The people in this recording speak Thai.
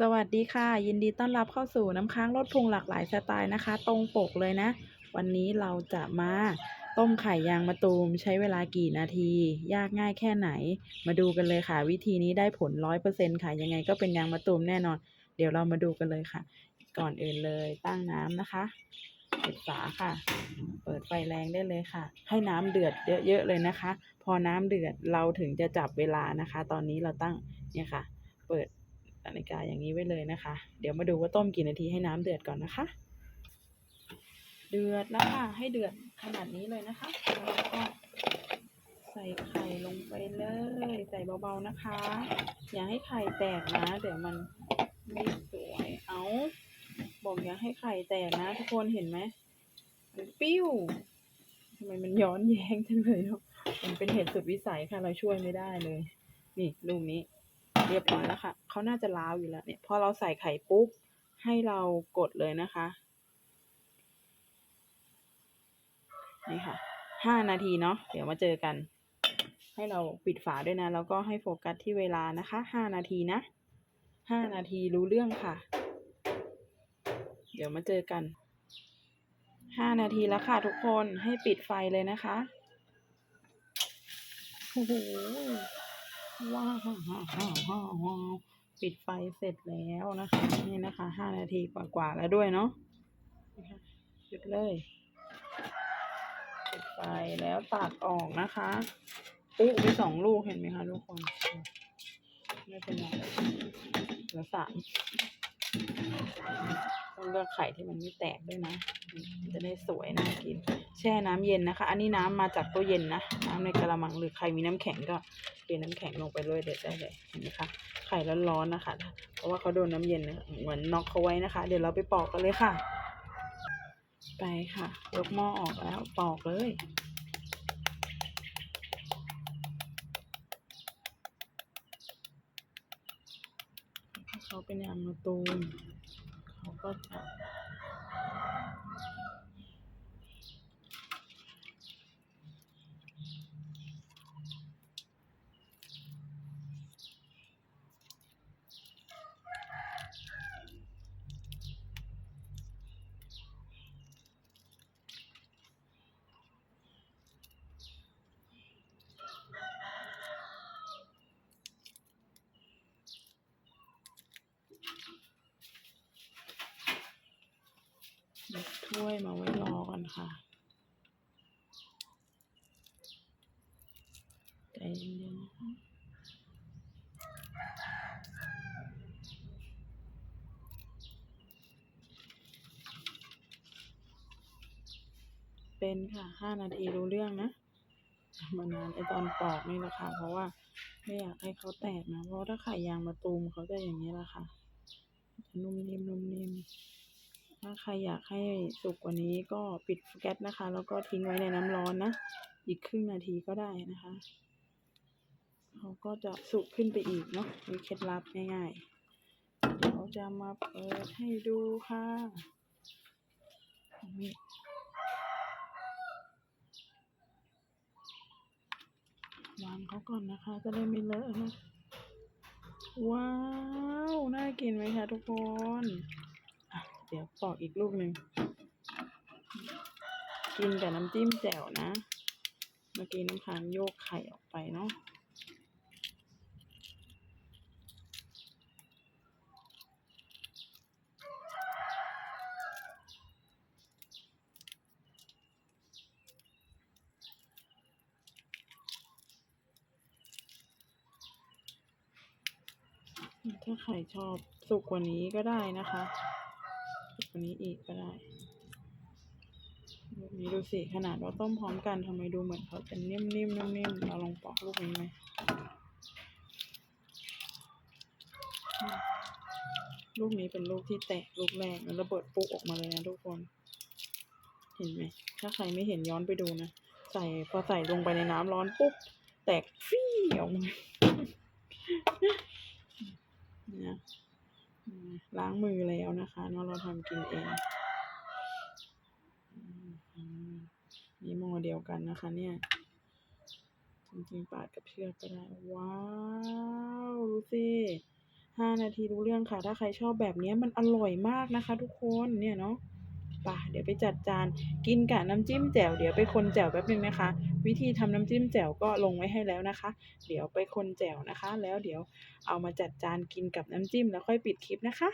สวัสดีค่ะ ยินดีต้อนรับเข้าสู่น้ำค้างรสพุงหลากหลายสไตล์นะคะ ตรงปกเลยนะ วันนี้เราจะมาต้มไข่ยางมะตูมใช้เวลากี่นาที ยากง่ายแค่ไหน มาดูกันเลยค่ะ วิธีนี้ได้ผลร้อยเปอร์เซ็นค่ะ ยังไงก็เป็นยางมะตูมแน่นอน เดี๋ยวเรามาดูกันเลยค่ะ ก่อนอื่นเลยตั้งน้ำนะคะปิดฝาค่ะ เปิดไฟแรงได้เลยค่ะ ให้น้ำเดือดเยอะๆเลยนะคะ พอน้ำเดือดเราถึงจะจับเวลานะคะ ตอนนี้เราตั้งเนี่ยค่ะ เปิด นาฬิกาอย่างนี้ไว้เลยนะคะ เดี๋ยวมาดูว่าต้มกี่นาทีให้น้ำเดือดก่อนนะคะ เดือดแล้วค่ะให้เดือดขนาดนี้เลยนะคะแล้วก็ใส่ไข่ลงไปเลย ใส่เบาๆนะคะ อย่าให้ไข่แตกนะ เดี๋ยวมันไม่สวยเอาบอกอย่าให้ไข่แตกนะทุกคนเห็นไหมมันปิ้วทำไมมันย้อนแย้งจังเลยเนาะมันเป็นเหตุสุดวิสัยค่ะเราช่วยไม่ได้เลย นี่ลูกนี้ เรียบร้อยแล้วค่ะเขาน่าจะล้าวอยู่แล้วเนี่ยพอเราใส่ไข่ปุ๊บให้เรากดเลยนะคะนี่ค่ะห้านาทีเนาะเดี๋ยวมาเจอกัน ให้เราปิดฝาด้วยนะ แล้วก็ให้โฟกัสที่เวลานะคะห้านาทีนะห้านาทีรู้เรื่องค่ะ เดี๋ยวมาเจอกันห้านาทีแล้วค่ะทุกคนให้ปิดไฟเลยนะคะโอ้โห ว้าวว้าวว้าวว้าวว้าปิดไฟเสร็จแล้วนะคะ นี่นะคะห้านาทีกว่าๆแล้วด้วยเนาะหยุดเลยปิดไฟแล้วตัดออกนะคะปุ๊มีสองลูกเห็นไหมคะทุกคนไม่เป็นไรเหลือสาม ต้องเลือกไข่ที่มันไม่แตกด้วยนะ จะได้สวยน่ากิน แช่น้ำเย็นนะคะ อันนี้น้ำมาจากตู้เย็นนะ น้ำในกระมังหรือใครมีน้ำแข็งก็เทน้ำแข็งลงไปเลยเด็ดได้เลยเห็นไหมคะ ไข่ร้อนๆนะคะ เพราะว่าเขาโดนน้ำเย็นนะเหมือนน็อกเขาไว้นะคะ เดี๋ยวเราไปปอกกันเลยค่ะ ไปค่ะ ยกหม้อออกแล้วปอกเลยเขาเป็นยางมะตูม เข ถ้วยมาไว้รอกันค่ะใจเย็นๆนะคะเป็นค่ะห้านาทีรู้เรื่องนะมานานไอตอนปอกนี่แหละค่ะ เพราะว่าไม่อยากให้เขาแตกนะ เพราะถ้าไข่ยางมะตูมเขาจะอย่างนี้แหละค่ะจะนุ่มนิ่มนุ่มนิ่ม ถ้าใครอยากให้สุกกว่านี้ก็ปิดแก๊สนะคะ แล้วก็ทิ้งไว้ในน้ำร้อนนะ อีกครึ่งนาทีก็ได้นะคะเขาก็จะสุกขึ้นไปอีกเนาะมีเคล็ดลับง่ายๆเดี๋ยวจะมาเปิดให้ดูค่ะนี่วางเขาก่อนนะคะ จะได้ไม่เลอะนะ ว้าว น่ากินไหมคะทุกคน ดี๋ยวปอกอีกลูกหนึ่งกินกับน้ำจิ้มแจ่วนะ เมื่อกี้น้ำค้างโยกไข่ออกไปเนาะถ้าใครชอบสุกกว่านี้ก็ได้นะคะ สุกกว่านี้อีกก็ได้ลูกนี้ดูสิขนาดว่าต้มพร้อมกันทำไมดูเหมือนเขาจะนิ่มๆนิ่มๆเราลองปอกลูกนี้ไหมลูกนี้เป็นลูกที่แตกลูกแรกมันระเบิดปุ๊กออกมาเลยนะทุกคน เห็นไหม ถ้าใครไม่เห็นย้อนไปดูนะ ใส่พอใส่ลงไปในน้ำร้อนปุ๊บแตกฟี่ออกมาเนี่ย ล้างมือแล้วนะคะเนาะเราทำกินเองอืมอืมนี่หม้อเดียวกันนะคะ เนี่ย จริงๆปาดกับเชือกก็ได้ ว้าวดูสิห้านาทีรู้เรื่องค่ะ ถ้าใครชอบแบบนี้มันอร่อยมากนะคะ ทุกคนเนี่ยเนาะ ปเดี๋ยวไปจัดจานกินกับน้ำจิ้มแจ่วเดี๋ยวไปคนแจ่วแป๊บหนึ่งนะคะ วิธีทำน้ำจิ้มแจ่วก็ลงไว้ให้แล้วนะคะ เดี๋ยวไปคนแจ่วนะคะ แล้วเดี๋ยวเอามาจัดจานกินกับน้ำจิ้มแล้วค่อยปิดคลิปนะคะ